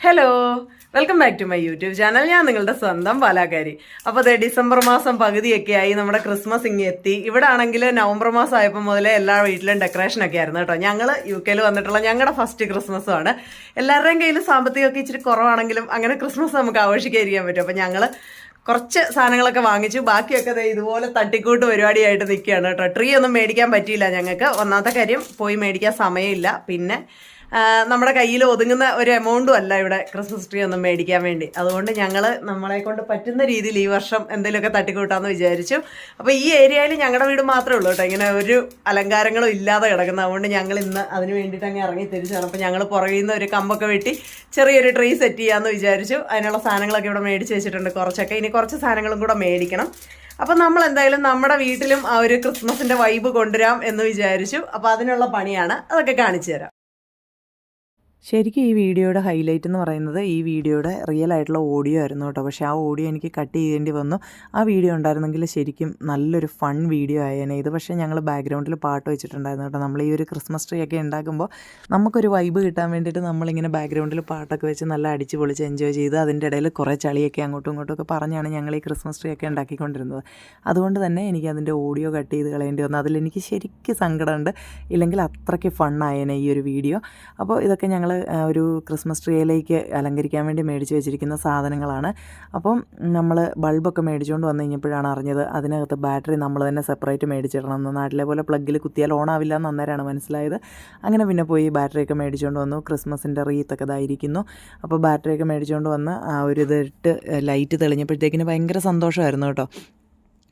Hello welcome back to my YouTube channel ഞാൻ നിങ്ങളുടെ സ്വന്തം പാലാക്കാരി. അപ്പോൾ അതെ ഡിസംബർ മാസം പകുതിയൊക്കെ ആയി നമ്മുടെ ക്രിസ്മസ് ഇങ്ങ് എത്തി. ഇവിടെ ആണെങ്കിൽ നവംബർ മാസം ആയപ്പോൾ മുതലേ എല്ലാ വീട്ടിലും ഡെക്കറേഷൻ ഒക്കെ ആയിരുന്നു കേട്ടോ. ഞങ്ങൾ യു കെയിൽ വന്നിട്ടുള്ള ഞങ്ങളുടെ ഫസ്റ്റ് ക്രിസ്മസും ആണ്. എല്ലാവരുടെയും കയ്യിൽ സാമ്പത്തികമൊക്കെ ഇച്ചിരി കുറവാണെങ്കിലും അങ്ങനെ ക്രിസ്മസ് നമുക്ക് ആഘോഷിക്കാതിരിക്കാൻ പറ്റും. അപ്പോൾ ഞങ്ങൾ കുറച്ച് സാധനങ്ങളൊക്കെ വാങ്ങിച്ചു. ബാക്കിയൊക്കെ ഇതുപോലെ തട്ടിക്കൂട്ട് പരിപാടിയായിട്ട് നിൽക്കുകയാണ് കേട്ടോ. ട്രീ ഒന്നും മേടിക്കാൻ പറ്റിയില്ല ഞങ്ങൾക്ക്. ഒന്നാമത്തെ കാര്യം പോയി മേടിക്കാൻ സമയമില്ല. പിന്നെ നമ്മുടെ കയ്യിൽ ഒതുങ്ങുന്ന ഒരു എമൗണ്ടും അല്ല ഇവിടെ ക്രിസ്മസ് ട്രീ ഒന്നും മേടിക്കാൻ വേണ്ടി. അതുകൊണ്ട് ഞങ്ങൾ നമ്മളെ കൊണ്ട് പറ്റുന്ന രീതിയിൽ ഈ വർഷം എന്തെങ്കിലുമൊക്കെ തട്ടിക്കൂട്ടാന്ന് വിചാരിച്ചു. അപ്പോൾ ഈ ഏരിയയിൽ ഞങ്ങളുടെ വീട് മാത്രമേ ഉള്ളൂ കേട്ടോ. ഇങ്ങനെ ഒരു അലങ്കാരങ്ങളും ഇല്ലാതെ കിടക്കുന്നത്. അതുകൊണ്ട് ഞങ്ങൾ ഇന്ന് അതിന് വേണ്ടിയിട്ട് അങ്ങ് ഇറങ്ങി തിരിച്ചാണ് അപ്പോൾ ഞങ്ങൾ പുറകിൽ നിന്ന് ഒരു കമ്പൊക്കെ വെട്ടി ചെറിയൊരു ട്രീ സെറ്റ് ചെയ്യാമെന്ന് വിചാരിച്ചു. അതിനുള്ള സാധനങ്ങളൊക്കെ ഇവിടെ മേടിച്ച് വെച്ചിട്ടുണ്ട് കുറച്ചൊക്കെ. ഇനി കുറച്ച് സാധനങ്ങളും കൂടെ മേടിക്കണം. അപ്പം നമ്മൾ എന്തായാലും നമ്മുടെ വീട്ടിലും ആ ഒരു ക്രിസ്മസിന്റെ വൈബ് കൊണ്ടുവരാം എന്ന് വിചാരിച്ചു. അപ്പോൾ അതിനുള്ള പണിയാണ്. അതൊക്കെ കാണിച്ചു തരാം. ശരിക്കും ഈ വീഡിയോയുടെ ഹൈലൈറ്റ് എന്ന് പറയുന്നത് ഈ വീഡിയോയുടെ റിയൽ ആയിട്ടുള്ള ഓഡിയോ ആയിരുന്നു കേട്ടോ. പക്ഷേ ആ ഓഡിയോ എനിക്ക് കട്ട് ചെയ്യേണ്ടി വന്നു. ആ വീഡിയോ ഉണ്ടായിരുന്നെങ്കിൽ ശരിക്കും നല്ലൊരു ഫൺ വീഡിയോ ആയേനെ ഇത്. പക്ഷേ ഞങ്ങൾ ബാക്ക്ഗ്രൗണ്ടിൽ പാട്ട് വെച്ചിട്ടുണ്ടായിരുന്നു കേട്ടോ. നമ്മൾ ഈ ഒരു ക്രിസ്മസ് ട്രീ ഒക്കെ ഉണ്ടാക്കുമ്പോൾ നമുക്കൊരു വൈബ് കിട്ടാൻ വേണ്ടിയിട്ട് നമ്മളിങ്ങനെ ബാക്ക്ഗ്രൗണ്ടിൽ പാട്ടൊക്കെ വെച്ച് നല്ല അടിച്ച് പൊളിച്ച് എൻജോയ് ചെയ്ത് അതിന്റെ ഇടയിൽ കുറേ ചളിയൊക്കെ അങ്ങോട്ടും ഇങ്ങോട്ടും ഒക്കെ പറഞ്ഞാണ് ഞങ്ങൾ ഈ ക്രിസ്മസ് ട്രീ ഒക്കെ ഉണ്ടാക്കിക്കൊണ്ടിരുന്നത്. അതുകൊണ്ട് തന്നെ എനിക്ക് അതിന്റെ ഓഡിയോ കട്ട് ചെയ്ത് കളയേണ്ടി വന്നു. അതിലെനിക്ക് ശരിക്കും സങ്കടമുണ്ട്. ഇല്ലെങ്കിൽ അത്രയ്ക്ക് ഫണ്ണായേനെ ഈ ഒരു വീഡിയോ അപ്പോൾ ഇതൊക്കെ ഞങ്ങൾ ഒരു ക്രിസ്മസ് ട്രീയിലേക്ക് അലങ്കരിക്കാൻ വേണ്ടി മേടിച്ച് വെച്ചിരിക്കുന്ന സാധനങ്ങളാണ്. അപ്പം നമ്മൾ ബൾബൊക്കെ മേടിച്ചുകൊണ്ട് വന്നു കഴിഞ്ഞപ്പോഴാണ് അറിഞ്ഞത് അതിനകത്ത് ബാറ്ററി നമ്മൾ തന്നെ സെപ്പറേറ്റ് മേടിച്ചിടണം എന്ന്. നാട്ടിലെ പോലെ പ്ലഗ്ഗിൽ കുത്തിയാൽ ഓൺ ആവില്ല എന്ന് അന്നേരമാണ് മനസ്സിലായത്. അങ്ങനെ പിന്നെ പോയി ബാറ്ററിയൊക്കെ മേടിച്ചുകൊണ്ട് വന്നു. ക്രിസ്മസിന്റെ റീത്തൊക്കെ ഇതായിരിക്കുന്നു അപ്പോൾ ബാറ്ററിയൊക്കെ മേടിച്ചുകൊണ്ട് വന്ന് ആ ഒരു ഇതിട്ട് ലൈറ്റ് തെളിഞ്ഞപ്പോഴത്തേക്കിന് ഭയങ്കര സന്തോഷമായിരുന്നു കേട്ടോ.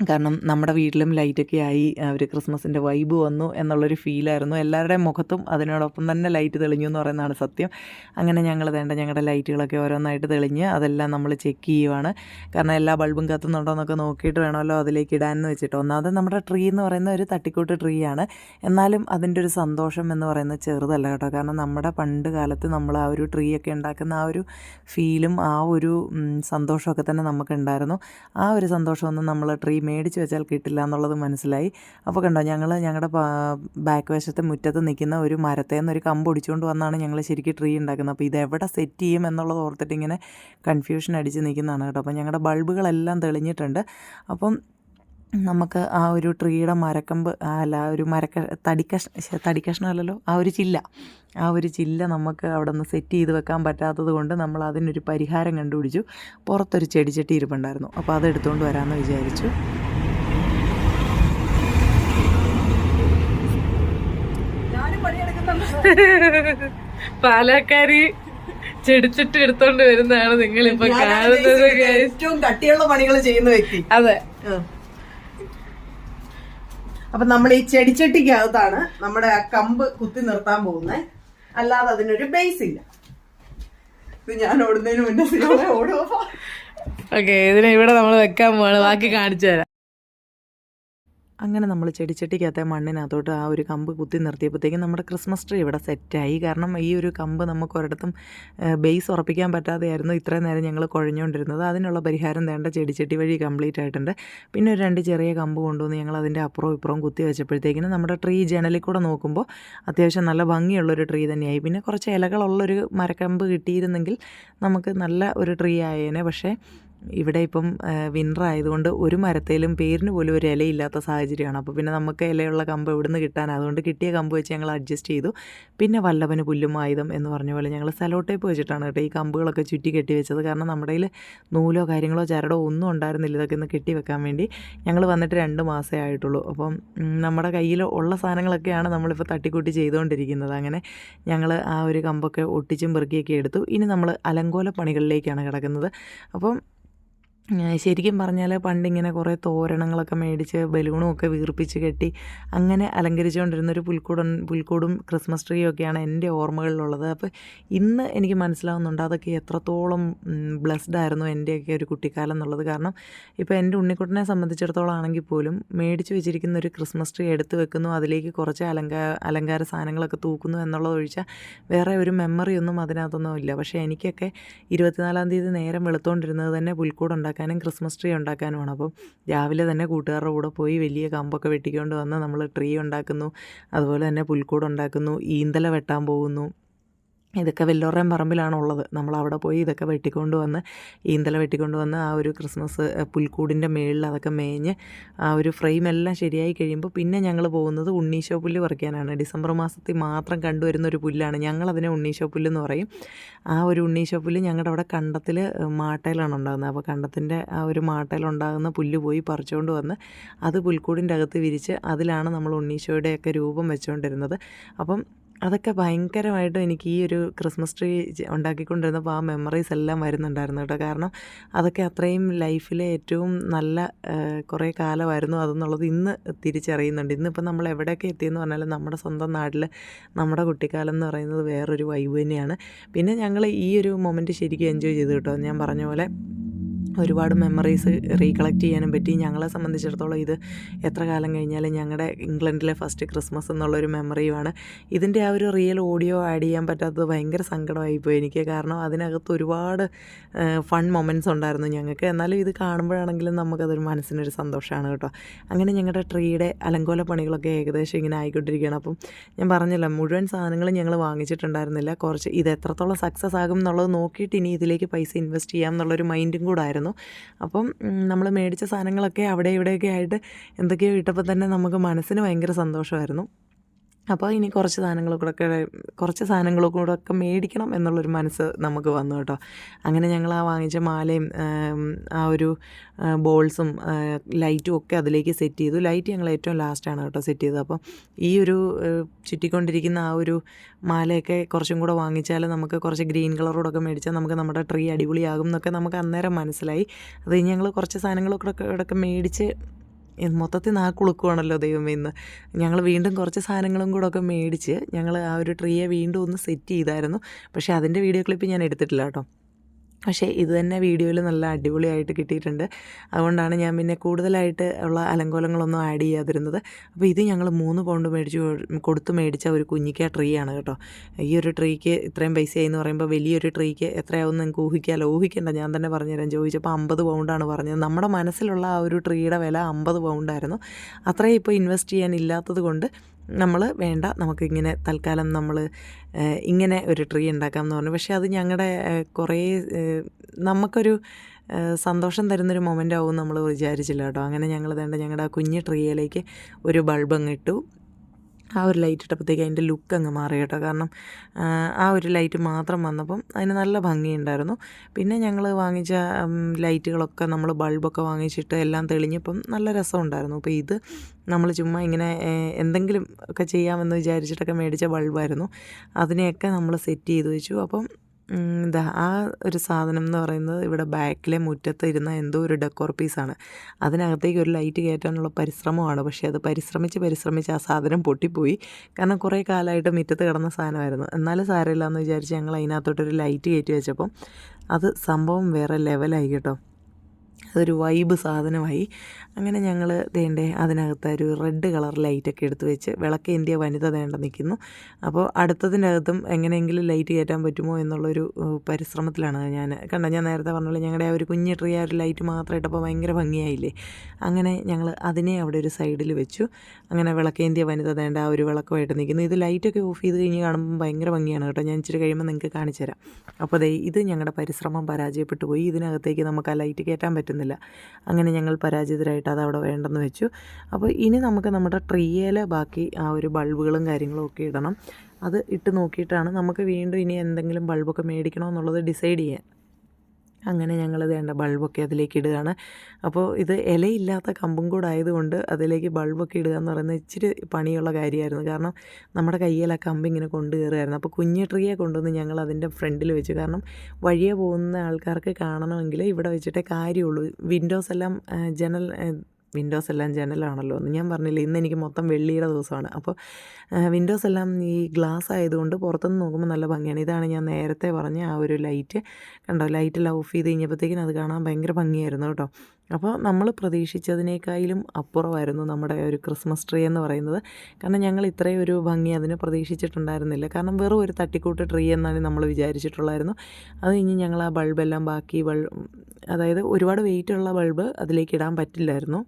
കാരണം നമ്മുടെ വീട്ടിലും ലൈറ്റൊക്കെ ആയി അവർ ക്രിസ്മസിന്റെ വൈബ് വന്നു എന്നുള്ളൊരു ഫീലായിരുന്നു. എല്ലാവരുടെയും മുഖത്തും അതിനോടൊപ്പം തന്നെ ലൈറ്റ് തെളിഞ്ഞു എന്ന് പറയുന്നതാണ് സത്യം. അങ്ങനെ ഞങ്ങൾ വേണ്ട ഞങ്ങളുടെ ലൈറ്റുകളൊക്കെ ഓരോന്നായിട്ട് തെളിഞ്ഞ് അതെല്ലാം നമ്മൾ ചെക്ക് ചെയ്യുവാണ്. കാരണം എല്ലാ ബൾബും കത്തുന്നുണ്ടോ എന്നൊക്കെ നോക്കിയിട്ട് വേണമല്ലോ അതിലേക്ക് ഇടാനെന്ന് വെച്ചിട്ട്. ഒന്നാമത് നമ്മുടെ ട്രീ എന്ന് പറയുന്ന ഒരു തട്ടിക്കൂട്ട് ട്രീ ആണ്. എന്നാലും അതിന്റെ ഒരു സന്തോഷം എന്ന് പറയുന്നത് ചെറുതല്ല കേട്ടോ. കാരണം നമ്മുടെ പണ്ട് കാലത്ത് നമ്മൾ ആ ഒരു ട്രീ ഒക്കെ ഉണ്ടാക്കുന്ന ആ ഒരു ഫീലും ആ ഒരു സന്തോഷമൊക്കെ തന്നെ നമുക്കുണ്ടായിരുന്നു. ആ ഒരു സന്തോഷമൊന്നും നമ്മൾ ട്രീ മേടിച്ച് വെച്ചാൽ കിട്ടില്ല എന്നുള്ളത് മനസ്സിലായി. അപ്പോൾ കണ്ടോ ഞങ്ങൾ ഞങ്ങളുടെ ബാക്ക് വശത്തെ മുറ്റത്ത് നിൽക്കുന്ന ഒരു മരത്തിൽ നിന്ന് ഒരു കമ്പ് ഒടിച്ചുകൊണ്ട് വന്നാണ് ഞങ്ങൾ ശരിക്കും ട്രീ ഉണ്ടാക്കുന്നത്. അപ്പോൾ ഇതെവിടെ സെറ്റ് ചെയ്യും എന്നുള്ളത് ഓർത്തിട്ട് ഇങ്ങനെ കൺഫ്യൂഷൻ അടിച്ച് നിൽക്കുന്നതാണ് കേട്ടോ. അപ്പോൾ ഞങ്ങളുടെ ബൾബുകളെല്ലാം തെളിഞ്ഞിട്ടുണ്ട്. അപ്പം നമുക്ക് ആ ഒരു ട്രീയുടെ മരക്കമ്പ് അല്ല ആ ഒരു മരക്ക തടിക്കഷ് അല്ലല്ലോ ആ ഒരു ചില്ല. ആ ഒരു ചില്ല നമുക്ക് അവിടെ നിന്ന് സെറ്റ് ചെയ്ത് വെക്കാൻ പറ്റാത്തത് കൊണ്ട് നമ്മൾ അതിനൊരു പരിഹാരം കണ്ടുപിടിച്ചു. പുറത്തൊരു ചെടിച്ചട്ടി ഇരിപ്പുണ്ടായിരുന്നു. അപ്പോൾ അത് എടുത്തുകൊണ്ട് വരാമെന്ന് വിചാരിച്ചു. പാലക്കാരി ചെടിച്ചിട്ട് എടുത്തോണ്ട് വരുന്നതാണ് നിങ്ങൾ ഇപ്പൊ കാണുന്നത് ഏറ്റവും കട്ടിയുള്ള പണികൾ ചെയ്യുന്ന വ്യക്തി. അതെ. അപ്പൊ നമ്മൾ ഈ ചെടിച്ചട്ടിക്കകത്താണ് നമ്മുടെ ആ കമ്പ് കുത്തി നിർത്താൻ പോകുന്നത് അല്ലാതെ അതിനൊരു ബേസ് ഇല്ല. ഇത് ഞാൻ ഓടുന്നതിന് മുന്നേ ഓടുമ്പോ ഓക്കെ ഇതിനെ ഇവിടെ നമ്മൾ വെക്കാൻ പോവാണ്. ബാക്കി കാണിച്ചു തരാം. അങ്ങനെ നമ്മൾ ചെടിച്ചട്ടിക്കകത്തെ മണ്ണിനകത്തോട്ട് ആ ഒരു കമ്പ് കുത്തി നിർത്തിയപ്പോഴത്തേക്കും നമ്മുടെ ക്രിസ്മസ് ട്രീ ഇവിടെ സെറ്റായി. കാരണം ഈ ഒരു കമ്പ് നമുക്ക് ഒരിടത്തും ബേസ് ഉറപ്പിക്കാൻ പറ്റാതെയായിരുന്നു ഇത്രയും നേരം ഞങ്ങൾ കുഴഞ്ഞുകൊണ്ടിരുന്നത്. അതിനുള്ള പരിഹാരം വേണ്ട ചെടിച്ചട്ടി വഴി കംപ്ലീറ്റ് ആയിട്ടുണ്ട്. പിന്നെ ഒരു രണ്ട് ചെറിയ കമ്പ് കൊണ്ടുവന്ന് ഞങ്ങൾ അതിന്റെ അപ്പുറവും ഇപ്പുറവും കുത്തി വെച്ചപ്പോഴത്തേക്കിനും നമ്മുടെ ട്രീ ജനലിൽ കൂടെ നോക്കുമ്പോൾ അത്യാവശ്യം നല്ല ഭംഗിയുള്ളൊരു ട്രീ തന്നെയായി. പിന്നെ കുറച്ച് ഇലകളുള്ളൊരു മരക്കമ്പ് കിട്ടിയിരുന്നെങ്കിൽ നമുക്ക് നല്ല ഒരു ട്രീ ആയേനെ. പക്ഷേ ഇവിടെ ഇപ്പം വിന്റർ ആയതുകൊണ്ട് ഒരു മരത്തേലും പേരിന് പോലും ഒരു ഇലയില്ലാത്ത സാഹചര്യമാണ്. അപ്പോൾ പിന്നെ നമുക്ക് ഇലയുള്ള കമ്പ് എവിടുന്ന് കിട്ടാൻ അതുകൊണ്ട് കിട്ടിയ കമ്പ് വെച്ച് ഞങ്ങൾ അഡ്ജസ്റ്റ് ചെയ്തു. പിന്നെ വല്ലവന് പുല്ലും ആയുധം എന്ന് പറഞ്ഞ പോലെ ഞങ്ങൾ സെലോ ടേപ്പ് വെച്ചിട്ടാണ് കേട്ടോ ഈ കമ്പുകളൊക്കെ ചുറ്റി കെട്ടി വെച്ചത്. കാരണം നമ്മുടെ കയ്യിൽ നൂലോ കാര്യങ്ങളോ ചരടോ ഒന്നും ഉണ്ടായിരുന്നില്ല ഇതൊക്കെ ഒന്ന് കെട്ടി വെക്കാൻ വേണ്ടി. ഞങ്ങൾ വന്നിട്ട് രണ്ട് മാസമേ ആയിട്ടുള്ളൂ. അപ്പം നമ്മുടെ കയ്യിൽ ഉള്ള സാധനങ്ങളൊക്കെയാണ് നമ്മളിപ്പോൾ തട്ടിക്കൂട്ടി ചെയ്തുകൊണ്ടിരിക്കുന്നത്. അങ്ങനെ ഞങ്ങൾ ആ ഒരു കമ്പൊക്കെ ഒട്ടിച്ചും പെറുക്കിയൊക്കെ എടുത്തു. ഇനി നമ്മൾ അലങ്കോല പണികളിലേക്കാണ് കിടക്കുന്നത്. അപ്പം ശരിക്കും പറഞ്ഞാൽ പണ്ടിങ്ങനെ കുറേ തോരണങ്ങളൊക്കെ മേടിച്ച് ബലൂണും ഒക്കെ വീർപ്പിച്ച് കെട്ടി അങ്ങനെ അലങ്കരിച്ചുകൊണ്ടിരുന്ന ഒരു പുൽക്കൂടും ക്രിസ്മസ് ട്രീയും ഒക്കെയാണ് എന്റെ ഓർമ്മകളിലുള്ളത്. അപ്പോൾ ഇന്ന് എനിക്ക് മനസ്സിലാവുന്നുണ്ട് അതൊക്കെ എത്രത്തോളം ബ്ലെസ്ഡ് ആയിരുന്നു എന്റെയൊക്കെ ഒരു കുട്ടിക്കാലം എന്നുള്ളത്. കാരണം ഇപ്പോൾ എന്റെ ഉണ്ണിക്കുട്ടനെ സംബന്ധിച്ചിടത്തോളം ആണെങ്കിൽ പോലും മേടിച്ച് വെച്ചിരിക്കുന്ന ഒരു ക്രിസ്മസ് ട്രീ എടുത്ത് വെക്കുന്നു അതിലേക്ക് കുറച്ച് അലങ്കാര അലങ്കാര സാധനങ്ങളൊക്കെ തൂക്കുന്നു എന്നുള്ളതൊഴിച്ചാൽ വേറെ ഒരു മെമ്മറി ഒന്നും അതിനകത്തൊന്നും ഇല്ല പക്ഷേ എനിക്കൊക്കെ ഇരുപത്തിനാലാം തീയതി നേരം വെളുത്തുകൊണ്ടിരുന്നത് തന്നെ പുൽക്കൂട് ഉണ്ടാക്കാനും ക്രിസ്മസ് ട്രീ ഉണ്ടാക്കാനുമാണ് അപ്പം രാവിലെ തന്നെ കൂട്ടുകാരുടെ കൂടെ പോയി വലിയ കമ്പൊക്കെ വെട്ടിക്കൊണ്ട് വന്ന് നമ്മൾ ട്രീ ഉണ്ടാക്കുന്നു. അതുപോലെ തന്നെ പുൽക്കൂട് ഉണ്ടാക്കുന്നു. ഈന്തല വെട്ടാൻ പോകുന്നു. ഇതൊക്കെ വെല്ലോറേം പറമ്പിലാണുള്ളത്. നമ്മൾ അവിടെ പോയി ഇതൊക്കെ വെട്ടിക്കൊണ്ട് വന്ന് ഈന്തല വെട്ടിക്കൊണ്ട് വന്ന് ആ ഒരു ക്രിസ്മസ് പുൽക്കൂടിന്റെ മേളിൽ അതൊക്കെ മേഞ്ഞ് ആ ഒരു ഫ്രെയിം എല്ലാം ശരിയായി കഴിയുമ്പോൾ പിന്നെ ഞങ്ങൾ പോകുന്നത് ഉണ്ണീശോ പുല്ല് പറിക്കാനാണ്. ഡിസംബർ മാസത്തിൽ മാത്രം കണ്ടുവരുന്ന ഒരു പുല്ലാണ്. ഞങ്ങളതിനെ ഉണ്ണീശോ പുല്ലെന്ന് പറയും. ആ ഒരു ഉണ്ണീശോ പുല്ല് ഞങ്ങളുടെ അവിടെ കണ്ടത്തിൽ മാട്ടയിലാണ് ഉണ്ടാകുന്നത്. അപ്പോൾ കണ്ടത്തിന്റെ ആ ഒരു മാട്ടയിലുണ്ടാകുന്ന പുല്ല് പോയി പറിച്ചുകൊണ്ട് വന്ന് അത് പുൽക്കൂടിന്റെ അകത്ത് വിരിച്ച് അതിലാണ് നമ്മൾ ഉണ്ണീശോയുടെയൊക്കെ രൂപം വെച്ചുകൊണ്ടിരുന്നത് അപ്പം അതൊക്കെ ഭയങ്കരമായിട്ട് എനിക്ക് ഈ ഒരു ക്രിസ്മസ് ട്രീ ഉണ്ടാക്കിക്കൊണ്ടിരുന്നപ്പോൾ ആ മെമ്മറീസ് എല്ലാം വരുന്നുണ്ടായിരുന്നു കേട്ടോ. കാരണം അതൊക്കെ അത്രയും ലൈഫിലെ ഏറ്റവും നല്ല കുറേ കാലമായിരുന്നു അതെന്നുള്ളത് ഇന്ന് തിരിച്ചറിയുന്നുണ്ട്. ഇന്നിപ്പോൾ നമ്മൾ എവിടെയൊക്കെ എത്തിയെന്ന് പറഞ്ഞാലും നമ്മുടെ സ്വന്തം നാട്ടിൽ നമ്മുടെ കുട്ടിക്കാലം എന്ന് പറയുന്നത് വേറൊരു വൈബ് തന്നെയാണ്. പിന്നെ ഞങ്ങൾ ഈ ഒരു മൊമെന്റ് ശരിക്കും എൻജോയ് ചെയ്തു കേട്ടോ. ഞാൻ പറഞ്ഞ പോലെ ഒരുപാട് മെമ്മറീസ് റീകളക്ട് ചെയ്യാനും പറ്റി. ഞങ്ങളെ സംബന്ധിച്ചിടത്തോളം ഇത് എത്ര കാലം കഴിഞ്ഞാലും ഞങ്ങളുടെ ഇംഗ്ലണ്ടിലെ ഫസ്റ്റ് ക്രിസ്മസ് എന്നുള്ളൊരു മെമ്മറിയുമാണ് ഇതിന്റെ ആ ഒരു റിയൽ ഓഡിയോ ആഡ് ചെയ്യാൻ പറ്റാത്തത് ഭയങ്കര സങ്കടമായിപ്പോയി എനിക്ക്. കാരണം അതിനകത്ത് ഒരുപാട് ഫൺ മൊമെന്റ്സ് ഉണ്ടായിരുന്നു ഞങ്ങൾക്ക്. എന്നാലും ഇത് കാണുമ്പോഴാണെങ്കിലും നമുക്കതൊരു മനസ്സിനൊരു സന്തോഷമാണ് കേട്ടോ. അങ്ങനെ ഞങ്ങളുടെ ട്രീയുടെ അലങ്കോല പണികളൊക്കെ ഏകദേശം ഇങ്ങനെ ആയിക്കൊണ്ടിരിക്കുകയാണ്. അപ്പം ഞാൻ പറഞ്ഞില്ല മുഴുവൻ സാധനങ്ങളും ഞങ്ങൾ വാങ്ങിച്ചിട്ടുണ്ടായിരുന്നില്ല. കുറച്ച് ഇത് എത്രത്തോളം സക്സസ് ആകും എന്നുള്ളത് നോക്കിയിട്ട് ഇനി ഇതിലേക്ക് പൈസ ഇൻവെസ്റ്റ് ചെയ്യാം എന്നുള്ളൊരു മൈൻഡും കൂടെ ആയിരുന്നു അപ്പം നമ്മൾ മേടിച്ച സാധനങ്ങളൊക്കെ അവിടെ ഇവിടെയൊക്കെ ആയിട്ട് എന്തൊക്കെയോ ഇട്ടപ്പോൾ തന്നെ നമുക്ക് മനസ്സിന് ഭയങ്കര സന്തോഷമായിരുന്നു. അപ്പോൾ ഇനി കുറച്ച് സാധനങ്ങൾ കൂടെ കുറച്ച് സാധനങ്ങൾ കൂടെ ഒക്കെ മേടിക്കണം എന്നുള്ളൊരു മനസ്സ് നമുക്ക് വന്നു കേട്ടോ. അങ്ങനെ ഞങ്ങൾ ആ വാങ്ങിച്ച മാലയും ആ ഒരു ബോൾസും ലൈറ്റും ഒക്കെ അതിലേക്ക് സെറ്റ് ചെയ്തു. ലൈറ്റ് ഞങ്ങൾ ഏറ്റവും ലാസ്റ്റാണ് കേട്ടോ സെറ്റ് ചെയ്തത്. അപ്പം ഈ ഒരു ചുറ്റിക്കൊണ്ടിരിക്കുന്ന ആ ഒരു മാലയൊക്കെ കുറച്ചും കൂടെ വാങ്ങിച്ചാൽ നമുക്ക് കുറച്ച് ഗ്രീൻ കളറോടൊക്കെ മേടിച്ചാൽ നമുക്ക് നമ്മുടെ ട്രീ അടിപൊളിയാകും എന്നൊക്കെ നമുക്ക് അന്നേരം മനസ്സിലായി. അത് ഞങ്ങൾ കുറച്ച് സാധനങ്ങളൊക്കെ ഒക്കെ മേടിച്ച് ഇത് മൊത്തത്തിൽ നാക്കുളുക്കുവാണല്ലോ ദൈവമേ ഇന്ന്. ഞങ്ങൾ വീണ്ടും കുറച്ച് സാധനങ്ങളും കൂടെ ഒക്കെ മേടിച്ച് ഞങ്ങൾ ആ ഒരു ട്രീയെ വീണ്ടും ഒന്ന് സെറ്റ് ചെയ്തായിരുന്നു. പക്ഷേ അതിന്റെ വീഡിയോ ക്ലിപ്പ് ഞാൻ എടുത്തിട്ടില്ല കേട്ടോ. പക്ഷേ ഇത് തന്നെ വീഡിയോയിൽ നല്ല അടിപൊളിയായിട്ട് കിട്ടിയിട്ടുണ്ട്. അതുകൊണ്ടാണ് ഞാൻ പിന്നെ കൂടുതലായിട്ട് ഉള്ള അലങ്കോലങ്ങളൊന്നും ആഡ് ചെയ്യാതിരുന്നത്. അപ്പോൾ ഇത് ഞങ്ങൾ മൂന്ന് പൗണ്ട് മേടിച്ച് കൊടുത്ത് മേടിച്ച ഒരു കുഞ്ഞിക്ക ട്രീ ആണ് കേട്ടോ. ഈ ഒരു ട്രീക്ക് ഇത്രയും പൈസയായി എന്ന് പറയുമ്പോൾ വലിയൊരു ട്രീക്ക് എത്രയാവും നിങ്ങൾക്ക് ഊഹിക്കാമല്ലോ ഊഹിക്കണ്ട ഞാൻ തന്നെ പറഞ്ഞുതരാം. ചോദിച്ചപ്പോൾ അമ്പത് പൗണ്ടാണ് പറഞ്ഞത്. നമ്മുടെ മനസ്സിലുള്ള ആ ഒരു ട്രീയുടെ വില അമ്പത് പൗണ്ടായിരുന്നു. അത്രയും ഇപ്പോൾ ഇൻവെസ്റ്റ് ചെയ്യാൻ ഇല്ലാത്തത് കൊണ്ട് നമ്മൾ വേണ്ട നമുക്കിങ്ങനെ തൽക്കാലം നമ്മൾ ഇങ്ങനെ ഒരു ട്രീ ഉണ്ടാക്കാം എന്ന് പറഞ്ഞു. പക്ഷേ അത് ഞങ്ങളുടെ കുറേ നമുക്കൊരു സന്തോഷം തരുന്നൊരു മൊമെന്റ് ആവും നമ്മൾ വിചാരിച്ചില്ല കേട്ടോ. അങ്ങനെ ഞങ്ങൾ വേണ്ട ഞങ്ങളുടെ ആ കുഞ്ഞ് ട്രീയിലേക്ക് ഒരു ബൾബ് അങ്ങ് ഇട്ടു. ആ ഒരു ലൈറ്റ് ഇട്ടപ്പോഴത്തേക്ക് അതിന്റെ ലുക്ക് അങ്ങ് മാറി കേട്ടോ. കാരണം ആ, ഒരു ലൈറ്റ് മാത്രം വന്നപ്പം അതിന് നല്ല ഭംഗിയുണ്ടായിരുന്നു. പിന്നെ ഞങ്ങൾ വാങ്ങിച്ച ലൈറ്റുകളൊക്കെ നമ്മൾ ബൾബൊക്കെ വാങ്ങിച്ചിട്ട് എല്ലാം തെളിഞ്ഞപ്പം നല്ല രസമുണ്ടായിരുന്നു. അപ്പോൾ ഇത് നമ്മൾ ചുമ്മാ ഇങ്ങനെ എന്തെങ്കിലും ഒക്കെ ചെയ്യാമെന്ന് വിചാരിച്ചിട്ടൊക്കെ മേടിച്ച ബൾബായിരുന്നു അതിനെയൊക്കെ നമ്മൾ സെറ്റ് ചെയ്ത് വെച്ചു. അപ്പം ആ ഒരു സാധനം എന്ന് പറയുന്നത് ഇവിടെ ബാക്കിലെ മുറ്റത്ത് ഇരുന്ന എന്തോ ഒരു ഡെക്കോർ പീസാണ്. അതിനകത്തേക്ക് ഒരു ലൈറ്റ് കയറ്റാനുള്ള പരിശ്രമമാണ്. പക്ഷേ അത് പരിശ്രമിച്ച് പരിശ്രമിച്ച് ആ സാധനം പൊട്ടിപ്പോയി. കാരണം കുറേ കാലമായിട്ട് മുറ്റത്ത് കിടന്ന സാധനമായിരുന്നു. എന്നാലും സാരമില്ല എന്ന് വിചാരിച്ച് ഞങ്ങൾ അതിനകത്തോട്ടൊരു ലൈറ്റ് കയറ്റി വെച്ചപ്പം അത് സംഭവം വേറെ ലെവലായി കേട്ടോ. അതൊരു വൈബ് സാധനമായി. അങ്ങനെ ഞങ്ങൾ ദേണ്ടേ അതിനകത്ത് ഒരു റെഡ് കളർ ലൈറ്റൊക്കെ എടുത്ത് വെച്ച് വിളക്കേന്ത്യ വനിത വേണ്ട നിൽക്കുന്നു അപ്പോൾ അടുത്തതിന്റെ അകത്തും എങ്ങനെയെങ്കിലും ലൈറ്റ് കയറ്റാൻ പറ്റുമോ എന്നുള്ളൊരു പരിശ്രമത്തിലാണ് ഞാൻ. കണ്ട ഞാൻ നേരത്തെ പറഞ്ഞ ഞങ്ങളുടെ ആ ഒരു കുഞ്ഞു ട്രീ ആ ഒരു ലൈറ്റ് മാത്രം ഇട്ടപ്പോൾ ഭയങ്കര ഭംഗിയായില്ലേ? അങ്ങനെ ഞങ്ങൾ അതിനെ അവിടെ ഒരു സൈഡിൽ വെച്ചു. അങ്ങനെ വിളക്കേന്ത്യ വനിത വേണ്ട ആ ഒരു വിളക്കുമായിട്ട് നിൽക്കുന്നു ഇത് ലൈറ്റൊക്കെ ഓഫ് ചെയ്ത് കഴിഞ്ഞ് കാണുമ്പോൾ ഭയങ്കര ഭംഗിയാണ് കേട്ടോ. ഞാൻ ഇച്ചിരി കഴിയുമ്പോൾ നിങ്ങൾക്ക് കാണിച്ചു തരാം. അപ്പോൾ ഇത് ഞങ്ങളുടെ പരിശ്രമം പരാജയപ്പെട്ടു പോയി. ഇതിനകത്തേക്ക് നമുക്ക് ആ ലൈറ്റ് കയറ്റാൻ പറ്റുന്നില്ല. അങ്ങനെ ഞങ്ങൾ പരാജിതരായിട്ട് അത് അവിടെ വേണ്ടെന്ന് വെച്ചു. അപ്പോൾ ഇനി നമുക്ക് നമ്മുടെ ട്രീയിൽ ബാക്കി ആ ഒരു ബൾബുകളും കാര്യങ്ങളും ഒക്കെ ഇടണം. അത് ഇട്ട് നോക്കിയിട്ടാണ് നമുക്ക് വീണ്ടും ഇനി എന്തെങ്കിലും ബൾബൊക്കെ മേടിക്കണോ എന്നുള്ളത് ഡിസൈഡ് ചെയ്യാൻ. അങ്ങനെ ഞങ്ങൾ വേണ്ട ബൾബൊക്കെ അതിലേക്ക് ഇടുകയാണ്. അപ്പോൾ ഇത് ഇലയില്ലാത്ത കമ്പും കൂടെ ആയതുകൊണ്ട് അതിലേക്ക് ബൾബൊക്കെ ഇടുക എന്ന് പറയുന്നത് ഇച്ചിരി പണിയുള്ള കാര്യമായിരുന്നു. കാരണം നമ്മുടെ കയ്യിൽ ആ കമ്പ് ഇങ്ങനെ കൊണ്ടു കയറുമായിരുന്നു അപ്പോൾ കുഞ്ഞു ട്രീയെ കൊണ്ടുവന്ന് ഞങ്ങൾ അതിന്റെ ഫ്രണ്ടിൽ വെച്ചു. കാരണം വഴിയെ പോകുന്ന ആൾക്കാർക്ക് കാണണമെങ്കിൽ ഇവിടെ വെച്ചിട്ടേ കാര്യമുള്ളൂ. വിൻഡോസ് എല്ലാം ജനൽ വിൻഡോസ് എല്ലാം ജനലാണല്ലോ എന്ന് ഞാൻ പറഞ്ഞില്ല ഇന്ന് എനിക്ക് മൊത്തം വെള്ളിയുടെ ദിവസമാണ്. അപ്പോൾ വിൻഡോസ് എല്ലാം ഈ ഗ്ലാസ് ആയതുകൊണ്ട് പുറത്തുനിന്ന് നോക്കുമ്പോൾ നല്ല ഭംഗിയാണ്. ഇതാണ് ഞാൻ നേരത്തെ പറഞ്ഞ ആ ഒരു ലൈറ്റ് കണ്ടോ ലൈറ്റെല്ലാം ഓഫ് ചെയ്ത് കഴിഞ്ഞപ്പോഴത്തേക്കിനും അത് കാണാൻ ഭയങ്കര ഭംഗിയായിരുന്നു കേട്ടോ. അപ്പോൾ നമ്മൾ പ്രതീക്ഷിച്ചതിനേക്കാളും അപ്പുറമായിരുന്നു നമ്മുടെ ഒരു ക്രിസ്മസ് ട്രീ എന്ന് പറയുന്നത്. കാരണം ഞങ്ങൾ ഇത്രയും ഒരു ഭംഗി അതിന് പ്രതീക്ഷിച്ചിട്ടുണ്ടായിരുന്നില്ല. കാരണം വെറും ഒരു തട്ടിക്കൂട്ട് ട്രീ എന്നാണ് നമ്മൾ വിചാരിച്ചിട്ടുള്ളായിരുന്നു. അത് കഴിഞ്ഞ് ഞങ്ങൾ ആ ബൾബെല്ലാം ബാക്കി ബൾബ് അതായത് ഒരുപാട് വെയിറ്റുള്ള ബൾബ് അതിലേക്ക് ഇടാൻ പറ്റില്ലായിരുന്നു.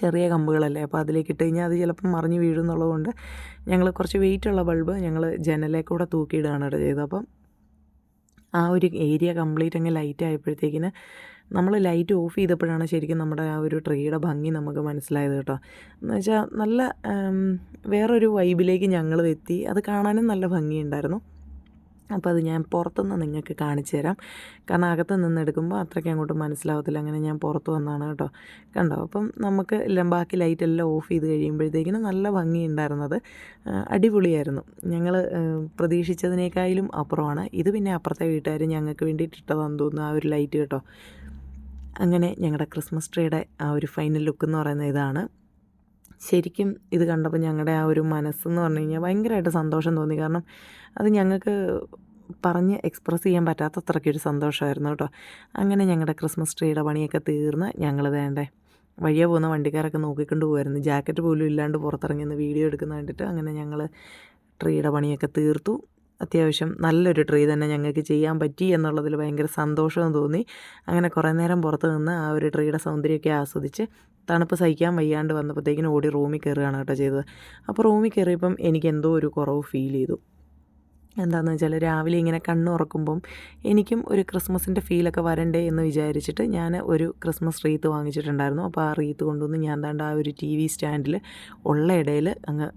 ചെറിയ കമ്പുകളല്ലേ അപ്പോൾ അതിലേക്ക് ഇട്ട് കഴിഞ്ഞാൽ അത് ചിലപ്പം മറിഞ്ഞ് വീഴും എന്നുള്ളതുകൊണ്ട് ഞങ്ങൾ കുറച്ച് വെയിറ്റുള്ള ബൾബ് ഞങ്ങൾ ജനലേക്കൂടെ കൂടെ തൂക്കിയിടുകയാണ് കേട്ടോ ചെയ്തത്. അപ്പം ആ ഒരു ഏരിയ കംപ്ലീറ്റ് അങ്ങ് ലൈറ്റ് ആയപ്പോഴത്തേക്കിന് നമ്മൾ ലൈറ്റ് ഓഫ് ചെയ്തപ്പോഴാണ് ശരിക്കും നമ്മുടെ ആ ഒരു ട്രീയുടെ ഭംഗി നമുക്ക് മനസ്സിലായത് കേട്ടോ. എന്ന് വെച്ചാൽ നല്ല വേറൊരു വൈബിലേക്ക് ഞങ്ങൾ എത്തി. അത് കാണാനും നല്ല ഭംഗിയുണ്ടായിരുന്നു. അപ്പോൾ അത് ഞാൻ പുറത്തുനിന്ന് നിങ്ങൾക്ക് കാണിച്ചു തരാം. കാരണം അകത്ത് നിന്ന് എടുക്കുമ്പോൾ അത്രയ്ക്ക് അങ്ങോട്ട് മനസ്സിലാവത്തില്ല. അങ്ങനെ ഞാൻ പുറത്ത് വന്നാണ് കേട്ടോ. കണ്ടോ? അപ്പം നമുക്ക് ബാക്കി ലൈറ്റ് എല്ലാം ഓഫ് ചെയ്ത് കഴിയുമ്പോഴത്തേക്കിനും നല്ല ഭംഗിയുണ്ടായിരുന്നത് അടിപൊളിയായിരുന്നു. ഞങ്ങൾ പ്രതീക്ഷിച്ചതിനേക്കാളും അപ്പുറമാണ്. ഇത് പിന്നെ അപ്പുറത്തെ വീട്ടുകാർ ഞങ്ങൾക്ക് വേണ്ടിയിട്ട് ഇട്ടതാണെന്ന് തോന്നുന്നു ആ ഒരു ലൈറ്റ് കേട്ടോ. അങ്ങനെ ഞങ്ങളുടെ ക്രിസ്മസ് ട്രീയുടെ ആ ഒരു ഫൈനൽ ലുക്ക് എന്ന് പറയുന്നത് ഇതാണ്. ശരിക്കും ഇത് കണ്ടപ്പോൾ ഞങ്ങളുടെ ആ ഒരു മനസ്സെന്ന് പറഞ്ഞു കഴിഞ്ഞാൽ ഭയങ്കരമായിട്ട് സന്തോഷം തോന്നി. കാരണം അത് ഞങ്ങൾക്ക് പറഞ്ഞ് എക്സ്പ്രസ് ചെയ്യാൻ പറ്റാത്തത്രയ്ക്കൊരു സന്തോഷമായിരുന്നു കേട്ടോ അങ്ങനെ ഞങ്ങളുടെ ക്രിസ്മസ് ട്രീയുടെ പണിയൊക്കെ തീർന്ന് ഞങ്ങൾ വേണ്ടേ വഴിയെ പോകുന്ന വണ്ടിക്കാരൊക്കെ നോക്കിക്കൊണ്ട് പോകുമായിരുന്നു ജാക്കറ്റ് പോലും ഇല്ലാണ്ട് പുറത്തിറങ്ങി വീഡിയോ എടുക്കുന്ന കണ്ടിട്ട് അങ്ങനെ ഞങ്ങൾ ട്രീയുടെ പണിയൊക്കെ തീർത്തു. അത്യാവശ്യം നല്ലൊരു ട്രീ തന്നെ ഞങ്ങൾക്ക് ചെയ്യാൻ പറ്റി എന്നുള്ളതിൽ ഭയങ്കര സന്തോഷവും തോന്നി. അങ്ങനെ കുറേ നേരം പുറത്ത് നിന്ന് ആ ഒരു ട്രീയുടെ സൗന്ദര്യമൊക്കെ ആസ്വദിച്ച് തണുപ്പ് സഹിക്കാൻ വയ്യാണ്ട് വന്നപ്പോഴത്തേക്കിനും ഓടി റൂമിൽ കയറുകയാണ് കേട്ടോ ചെയ്തത്. അപ്പോൾ റൂമിൽ കയറിയപ്പം എനിക്ക് എന്തോ ഒരു കുറവ് ഫീൽ ചെയ്തു. എന്താണെന്ന് വെച്ചാൽ രാവിലെ ഇങ്ങനെ കണ്ണുറക്കുമ്പം എനിക്കും ഒരു ക്രിസ്മസിന്റെ ഫീലൊക്കെ വരണ്ടേ എന്ന് വിചാരിച്ചിട്ട് ഞാൻ ഒരു ക്രിസ്മസ് റീത്ത് വാങ്ങിച്ചിട്ടുണ്ടായിരുന്നു. അപ്പോൾ ആ റീത്ത് കൊണ്ടുവന്ന് ഞാൻ താണ്ട് ആ ഒരു ടി വി സ്റ്റാൻഡിൽ ഉള്ള ഇടയിൽ അങ്ങ്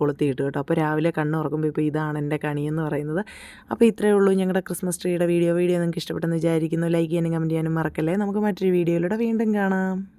കൊളുത്തിയിട്ട് കേട്ടോ. അപ്പോൾ രാവിലെ കണ്ണുറക്കുമ്പോൾ ഇപ്പോൾ ഇതാണ് എന്റെ കണിയെന്ന് പറയുന്നത്. അപ്പോൾ ഇത്രയേ ഉള്ളൂ ഞങ്ങളുടെ ക്രിസ്മസ് ട്രീയുടെ വീഡിയോ. വീഡിയോ നിങ്ങൾക്ക് ഇഷ്ടപ്പെട്ടെന്ന് വിചാരിക്കുന്നു. ലൈക്ക് ചെയ്യാനും കമന്റ് ചെയ്യാനും മറക്കല്ലേ. നമുക്ക് മറ്റൊരു വീഡിയോയിലൂടെ വീണ്ടും കാണാം.